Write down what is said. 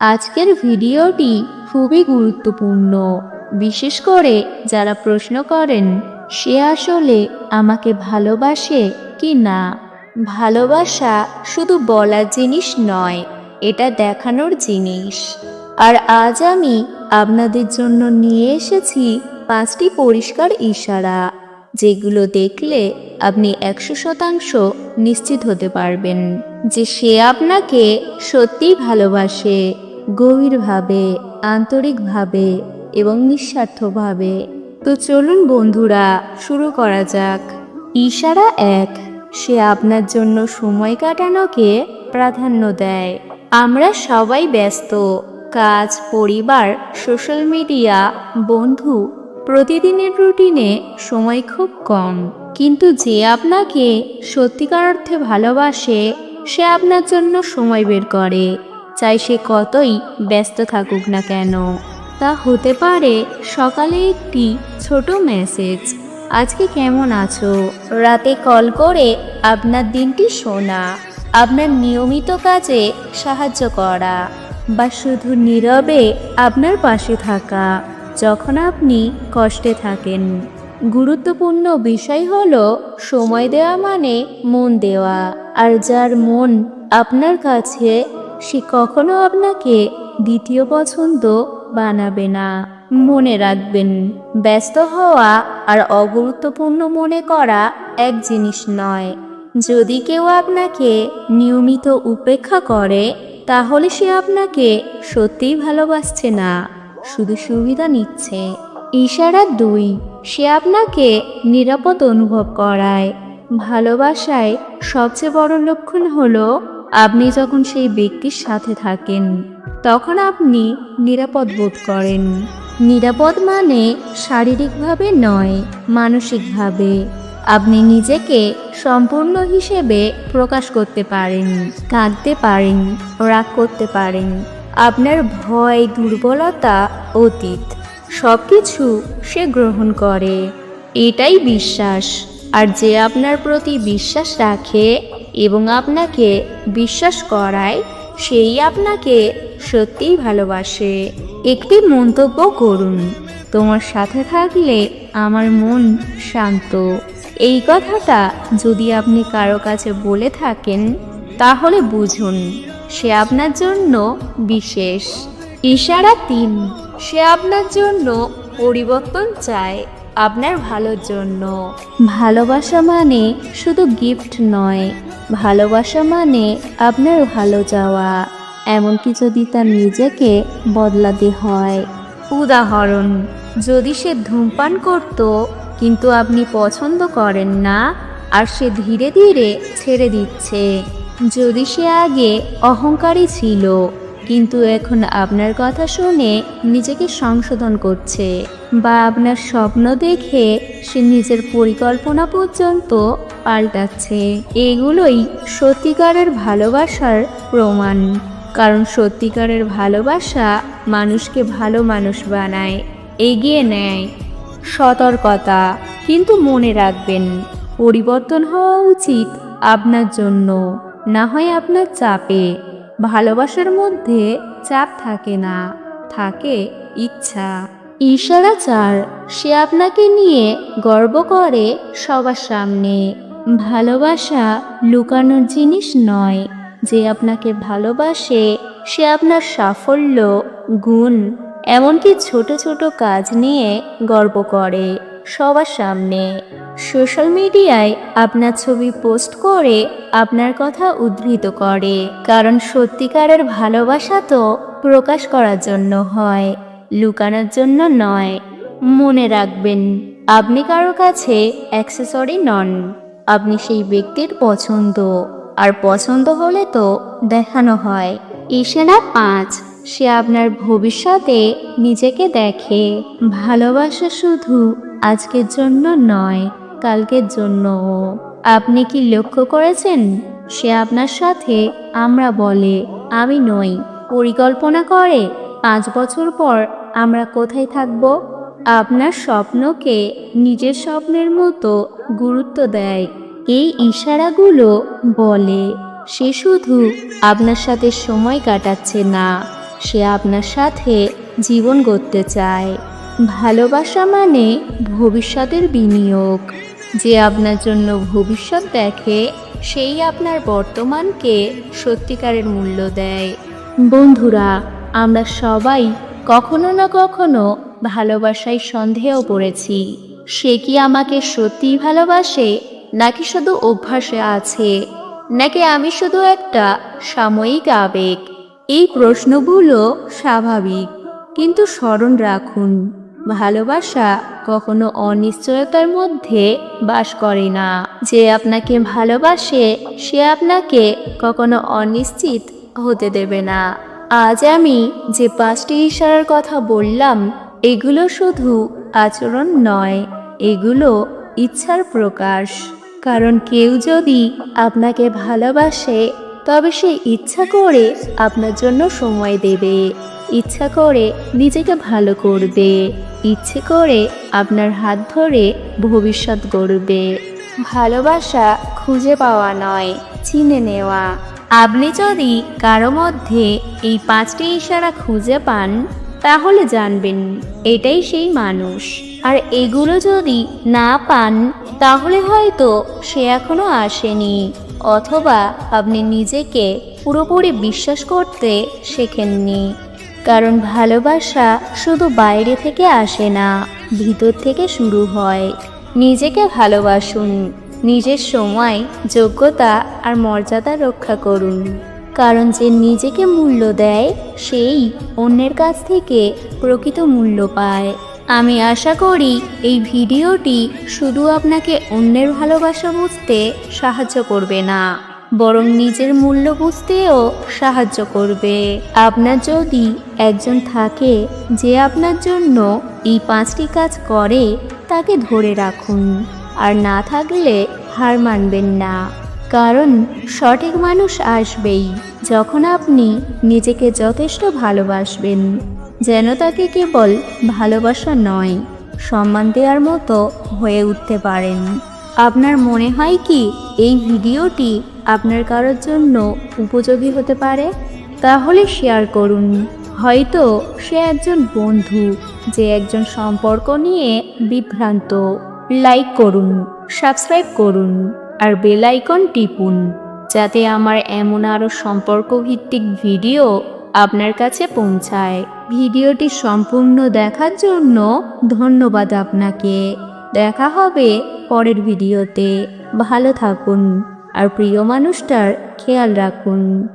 আজকের ভিডিওটি খুবই গুরুত্বপূর্ণ। বিশেষ করে যারা প্রশ্ন করেন, সে আসলে আমাকে ভালোবাসে কি না? ভালোবাসা শুধু বলার জিনিস নয়, এটা দেখানোর জিনিস। আর আজ আমি আপনাদের জন্য নিয়ে এসেছি পাঁচটি পরিষ্কার ইশারা, যেগুলো দেখলে আপনি একশো শতাংশ নিশ্চিত হতে পারবেন যে সে আপনাকে সত্যিই ভালোবাসে। গভীরভাবে, আন্তরিকভাবে এবং নিঃস্বার্থভাবে। তো চলুন বন্ধুরা, শুরু করা যাক। ইশারা এক, সে আপনার জন্য সময় কাটানোকে প্রাধান্য দেয়। আমরা সবাই ব্যস্ত, কাজ, পরিবার, সোশ্যাল মিডিয়া, বন্ধু, প্রতিদিনের রুটিনে সময় খুব কম। কিন্তু যে আপনাকে সত্যিকার অর্থে ভালোবাসে, সে আপনার জন্য সময় বের করে। চাই সে কতই ব্যস্ত থাকুক না কেন। তা হতে পারে সকালে একটি ছোট মেসেজ আজকে কেমন আছো? রাতে কল করে আপনার দিনটি শোনা। আপনার নিয়মিত কাজে সাহায্য করা বা শুধু নীরবে আপনার পাশে থাকা, যখন আপনি কষ্টে থাকেন। গুরুত্বপূর্ণ বিষয় হল সময় দেওয়া মানে মন দেওয়া। আর যার মন আপনার কাছে সে কখনো আপনাকে দ্বিতীয় পছন্দ বানাবে না। মনে রাখবেন, ব্যস্ত হওয়া আর অগুরুত্বপূর্ণ মনে করা এক জিনিস নয়। যদি কেউ আপনাকে নিয়মিত উপেক্ষা করে, তাহলে সে আপনাকে সত্যিই ভালোবাসছে না, শুধু সুবিধা নিচ্ছে। ইশারা দুই, সে আপনাকে নিরাপদ অনুভব করায়। ভালোবাসায় সবচেয়ে বড় লক্ষণ হলো আপনি যখন সেই ব্যক্তির সাথে থাকেন, তখন আপনি নিরাপদ বোধ করেন। নিরাপদ মানে শারীরিকভাবে নয়, মানসিকভাবে। আপনি নিজেকে সম্পূর্ণ হিসেবে প্রকাশ করতে পারেন, কাঁদতে পারেন, রাগ করতে পারেন। আপনার ভয়, দুর্বলতা অতীত সব কিছু সে গ্রহণ করে। এটাই বিশ্বাস। আর যে আপনার প্রতি বিশ্বাস রাখে এবং আপনাকে বিশ্বাস করায়, সেই আপনাকে সত্যিই ভালোবাসে। একটি মন্তব্য করুন, তোমার সাথে থাকলে আমার মন শান্ত। এই কথাটা যদি আপনি কারও কাছে বলে থাকেন, তাহলে বুঝুন, সে আপনার জন্য বিশেষ। ইশারা তিন, সে আপনার জন্য পরিবর্তন চায়। আপনার ভালোর জন্য। ভালোবাসা মানে শুধু গিফট নয়, ভালোবাসা মানে আপনার ভালো যাওয়া। এমনকি যদি তার নিজেকে বদলাতে হয়। উদাহরণ, যদি সে ধূমপান করত, কিন্তু আপনি পছন্দ করেন না, আর সে ধীরে ধীরে ছেড়ে দিচ্ছে। যদি সে আগে অহংকারী ছিল কিন্তু এখন আপনার কথা শুনে নিজেকে সংশোধন করছে বা আপনার স্বপ্ন দেখে সে নিজের পরিকল্পনা পর্যন্ত পাল্টাচ্ছে। এগুলোই সত্যিকারের ভালোবাসার প্রমাণ। কারণ সত্যিকারের ভালোবাসা মানুষকে ভালো মানুষ বানায়, এগিয়ে নেয়। সতর্কতা কিন্তু মনে রাখবেন, পরিবর্তন হওয়া উচিত আপনার জন্য, না হয় আপনার চাপে। ভালোবাসার মধ্যে চাপ থাকে না, থাকে ইচ্ছা। ইশারা চার, সে আপনাকে নিয়ে গর্ব করে সবার সামনে। ভালোবাসা লুকানোর জিনিস নয়, যে আপনাকে ভালোবাসে, সে আপনার সাফল্য, গুণ, এমনকি ছোট ছোট কাজ নিয়ে গর্ব করে। সবার সামনে। সোশ্যাল মিডিয়ায় আপনার ছবি পোস্ট করে আপনার কথা উদ্ধৃত করে। কারণ সত্যিকারের ভালোবাসা তো প্রকাশ করার জন্য হয়, লুকানোর জন্য নয়। মনে রাখবেন, আপনি কারও কাছে অ্যাক্সেসরি নন, আপনি সেই ব্যক্তির পছন্দ। আর পছন্দ হলে তো দেখানো হয়। ইশারা পাঁচ, সে আপনার ভবিষ্যতে নিজেকে দেখে। ভালোবাসা শুধু আজকের জন্য নয়, কালকের জন্যও। আপনি কি লক্ষ্য করেছেন? সে আপনার সাথে আমরা বলে আমি নই, পরিকল্পনা করে। পাঁচ বছর পর আমরা কোথায় থাকব? আপনার স্বপ্নকে নিজের স্বপ্নের মতো গুরুত্ব দেয়। এই ইশারাগুলো বলে, সে শুধু আপনার সাথে সময় কাটাচ্ছে না, সে আপনার সাথে জীবন গড়তে চায়। ভালোবাসা মানে ভবিষ্যতের বিনিয়োগ। যে আপনার জন্য ভবিষ্যৎ দেখে, সেই আপনার বর্তমানকে সত্যিকারের মূল্য দেয়। বন্ধুরা, আমরা সবাই কখনো না কখনো ভালোবাসায় সন্দেহ পড়েছি। সে কি আমাকে সত্যিই ভালোবাসে, নাকি শুধু অভ্যাসে আছে? নাকি আমি শুধু একটা সাময়িক আবেগ? এই প্রশ্নগুলো স্বাভাবিক, কিন্তু স্মরণ রাখুন। ভালোবাসা কখনো অনিশ্চয়তার মধ্যে বাস করে না। যে আপনাকে ভালোবাসে, সে আপনাকে কখনো অনিশ্চিত হতে দেবে না। আজ আমি যে পাঁচটি ইশারার কথা বললাম, এগুলো শুধু আচরণ নয়, এগুলো ইচ্ছার প্রকাশ। কারণ কেউ যদি আপনাকে ভালোবাসে তবে সে ইচ্ছা করে আপনার জন্য সময় দেবে। ইচ্ছা করে নিজেকে ভালো করবে। ইচ্ছে করে আপনার হাত ধরে ভবিষ্যৎ গড়বে। ভালোবাসা খুঁজে পাওয়া নয়, চিনে নেওয়া। আপনি যদি কারও মধ্যে এই পাঁচটি ইশারা খুঁজে পান, তাহলে জানবেন, এটাই সেই মানুষ। আর এগুলো যদি না পান, তাহলে হয়তো সে এখনও আসেনি। অথবা আপনি নিজেকে পুরোপুরি বিশ্বাস করতে শেখেননি। কারণ ভালোবাসা শুধু বাইরে থেকে আসে না, ভিতর থেকে শুরু হয়। নিজেকে ভালোবাসুন, নিজের সময়, যোগ্যতা আর মর্যাদা রক্ষা করুন। কারণ যে নিজেকে মূল্য দেয়, সেই অন্যের কাছ থেকে প্রকৃত মূল্য পায়। আমি আশা করি এই ভিডিওটি শুধু আপনাকে অন্যের ভালোবাসা বুঝতে সাহায্য করবে না, বরং নিজের মূল্য বুঝতেও সাহায্য করবে। আপনার যদি একজন থাকে যে আপনার জন্য এই পাঁচটি কাজ করে, তাকে ধরে রাখুন, আর না থাকলে হার মানবেন না। কারণ সঠিক মানুষ আসবেই, যখন আপনি নিজেকে যথেষ্ট ভালোবাসবেন। যেন তাকে কেবল ভালোবাসা নয়, সম্মান দেওয়ার মতো হয়ে উঠতে পারেন। আপনার মনে হয় কি এই ভিডিওটি আপনার কারোর জন্য উপযোগী হতে পারে? তাহলে শেয়ার করুন। হয়তো সে একজন বন্ধু, যে একজন সম্পর্ক নিয়ে বিভ্রান্ত। লাইক করুন, সাবস্ক্রাইব করুন, আর বেল আইকন টিপুন, যাতে আমার এমন আরও সম্পর্ক ভিত্তিক ভিডিও আপনার কাছে পৌঁছায়। ভিডিওটি সম্পূর্ণ দেখার জন্য ধন্যবাদ আপনাকে। দেখা হবে পরের ভিডিওতে। ভালো থাকুন আর প্রিয় মানুষটার খেয়াল রাখুন।